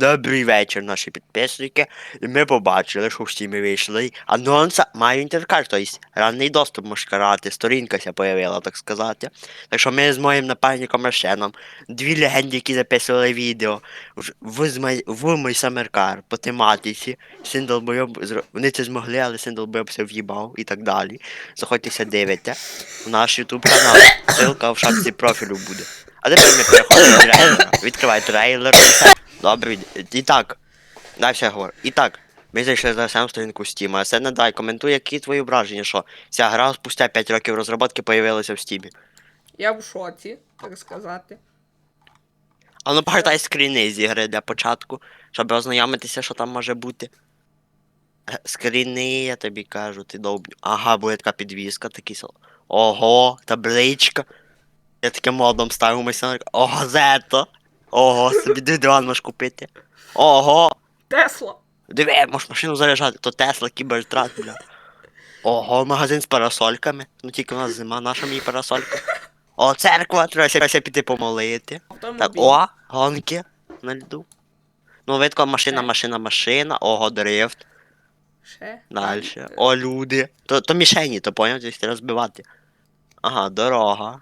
Добрий вечір, наші підписники. І ми побачили, що всі ми вийшли. Анонса має інтеркар, тобто ранний доступ можна карати, сторінка ся появила, так сказати. Так що ми з моїм напарником Рошеном, дві легенди, які записували відео в, в, в мій самеркар по тематиці. Син долбойоб, вони це змогли, але син долбойоб все в'їбав і так далі. Заходьтеся, дивите в наш ютуб канал. Ссылка в шапці профілю буде. А тепер ми переходимо до трейлера. Відкривай трейлер. Добре, і так. Дай все говорю. І так, ми зайшли за сам сторінку Steam. А це не дай, коментуй, які твої враження, що ця гра спустя 5 років розробки появилася в Steam. Я в шоці, так сказати. А ну погадай скріни з ігри для початку, щоб ознайомитися, що там може бути. Е, Скріни, я тобі кажу, ти довбню. Ага, буде така підвіска, такий сел. Ого, табличка. Я таким модом ставимося. О, газета. Ого, собі диван можеш купити. Ого. Тесла! Диви, можеш машину заряджати, то Тесла, кібертрат, бля. Ого, магазин з парасольками. Ну тільки у нас зима, наша мені парасолька. О, церква, треба ся піти помолити. Так, о, гонки на льду. Ну, видко, машина, машина, машина, ого, дрифт, Ще. дальше. О, люди. То, то мішені, то поняв, десь розбивати. Ага, дорога.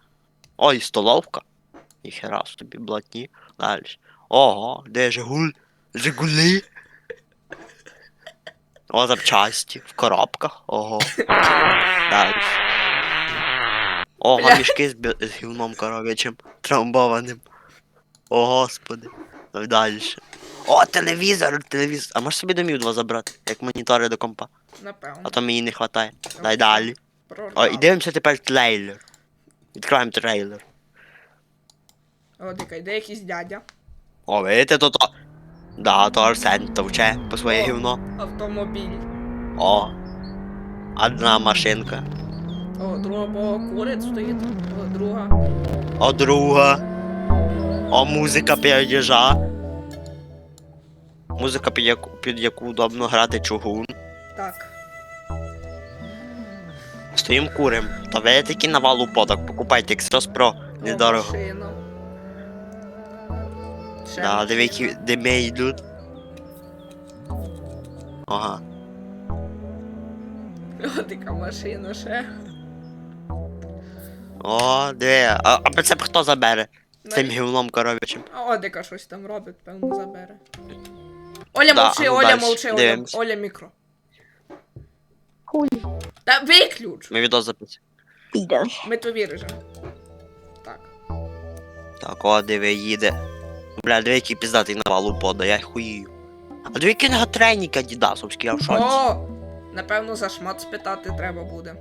Ой, столовка. Ніхера собі, блатні. Дальше. Ого, де Жигуль? Жигулі. О, запчасті. В коробках. Ого. Дальше. Ого, мішки з, бі- з гівном коров'ячим, трамбованим. О, господи. Далі. О, телевізор, телевізор. А можеш собі домів два забрати, як монітори до компа. Напевно. А то мені не вистачає. Дай далі. О, і дивимося тепер трейлер. Відкриваємо трейлер. О, дикай, де якийсь дядя. О, видите, то то. Да, то Арсен товче по своє О. гівно. Автомобіль. О. Одна машинка. О, друга бога куриць стоїть. О, друга. О, друга. О, музика передіжа. Музика, під яку, під яку удобно грати чугун. Так. Стоїм курим. Та ви такі навал упадок, покупайте Xros Pro. О, Недорого. машина. Ще Да, машина. диви, які дими йдуть. Ага. О, дика машина ще. О, диви. А, а прицеп хто забере? Цим гівном коров'ячим. А О, дика щось там робить, певно, забере. Оля Да, мовчи, ну Оля дальше, мовчи, Оля, дивимось. Оля мікро. Хуй. Та виключ! Ми відео записуємо. Піде. Ми то віримо. Так. Так, о, диви, їде. Бля, диви, який піздатий навал упада, я хуїю. А диви, який нога треніка дідасовський, я в шоці. О! Напевно, за шмат спитати треба буде.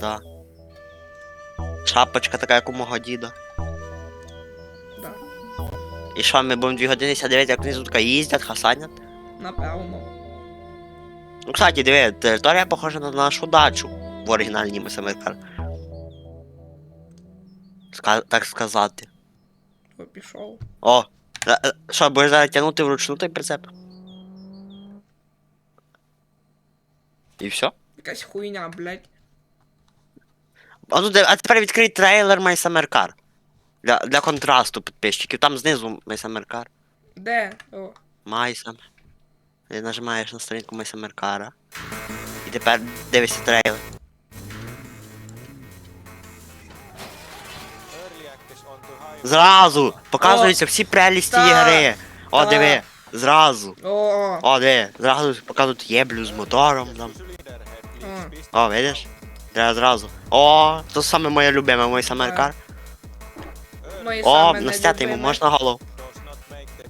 Да. Шапочка така, як у мого діда. Да. І що, ми будемо дві години ся як вони тут така їздять, хасанять? Напевно. Ну, кстати, диви, територія похожа на нашу дачу в оригінальній Месамеркар. Ска- так сказати. О, пішов. О! е, е, Що, будеш зараз тягнути вручну той прицеп? І все? Якась хуйня, блядь. А, ну, де- а тепер відкрий трейлер My Summer Car. Для, для контрасту підписчиків. Там знизу My Summer Car. Де? О. My Summer. Ти нажимаєш на сторінку My Summer Car. І тепер дивишся трейлер. Зразу! Показуються всі прелісті Так. ігри. О, Так. диви, зразу. О. О, диви, зразу показують єблю з мотором там. О. О, видиш? Треба зразу. О, то саме моє любиме, мой Summer Car. Мої О, саме настяти йому можна голову.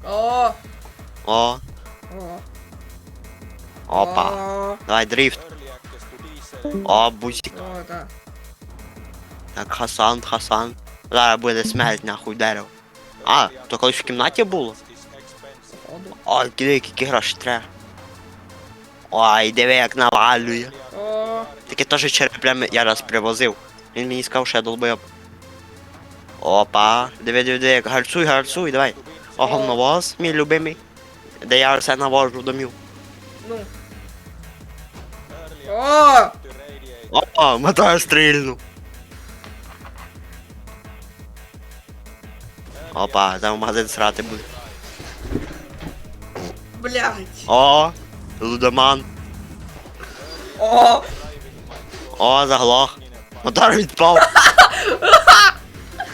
О. О, О. опа. О. Давай дрифт. О, бузик. О, так. Так, Хасан, Хасан. Зараз буде смерть нахуй дерево. А, то колись в кімнаті було? Ой, диви, які гроші треба. Ой, диви, як навалює. О. Таке теж череплями я раз привозив. Він мені сказав, що я долбойоб. Опа, диви, диви, диви, гарцуй, гарцуй, давай. О, говновоз, мій любимий. Де я все навожу домів. Ну. О! Опа, мотор стрільнув. Опа, там в магазин срати буде. Блядь. О, лудоман. О, О, заглох. Мотор відпав.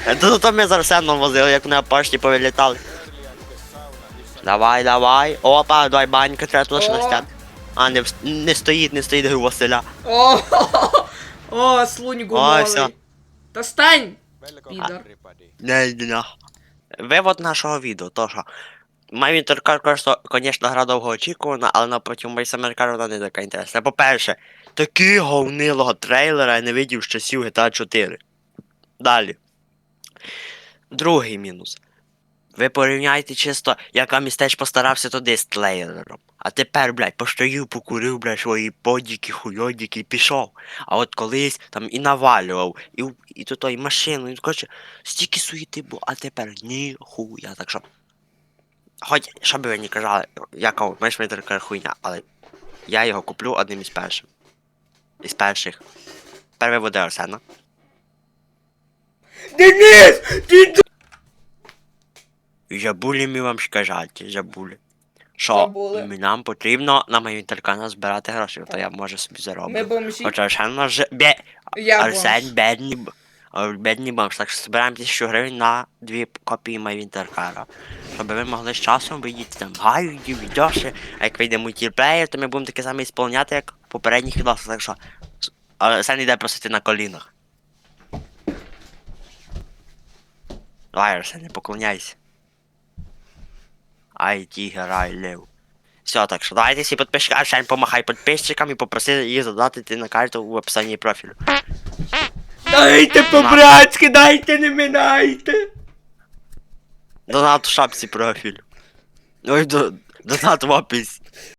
Це то ми з Арсеном возили, як вони на пошті повилітали. Давай, давай. Опа, давай банька, треба туди ще А, не, не стоїть, не стоїть у Василя. о, о, слунь гумовий. всё. Та стань! Підор. Не, не, не. Вивод нашого відео, то що. Май інтеркар, звісно, гра довго очікувана, але напроти Майса Меркар вона не така інтересна. По-перше, такі говнилого трейлера я не видів з часів GTA 4. Далі. Другий мінус. Ви порівняйте чисто, яка містеч постарався туди з трейлером. А тепер, блядь, постоїв, покурив, блядь, свої подіки, хуйодіки і пішов. А от колись там і навалював, і, і то і машину, і коротше, стільки суєти було, а тепер ніхуя. Так що. Хоч, що би ви не казали, я кажу, така хуйня, але я його куплю одним із перших. Із перших. Перший буде Арсена. Денис! Ти Забули ми вам сказати, забули. Що Забули. нам потрібно на мою інтеркана збирати гроші, то я може собі Ми бомжі. Хоча Арсен наш бе... Я Арсен бомж. бедний, б- а, бедний бомж, так що збираємо тисячу гривень на дві копії моєї інтеркара. Щоб ви могли з часом видіти там гайди, відоси, а як вийде мультиплеєр, то ми будемо таке саме ісполняти, як в попередніх відосах, так що с- Арсен йде просити на колінах. Давай, Арсен, не поклоняйся. Ай, грай ай, лев. Все, так що давайте всі підписчики, Арсен, помахай подписчикам і попроси її задати на карту в описанні профілю. Дайте по-братськи, дайте, не минайте. Донат в шапці профіль. Ой, до, донат в описі.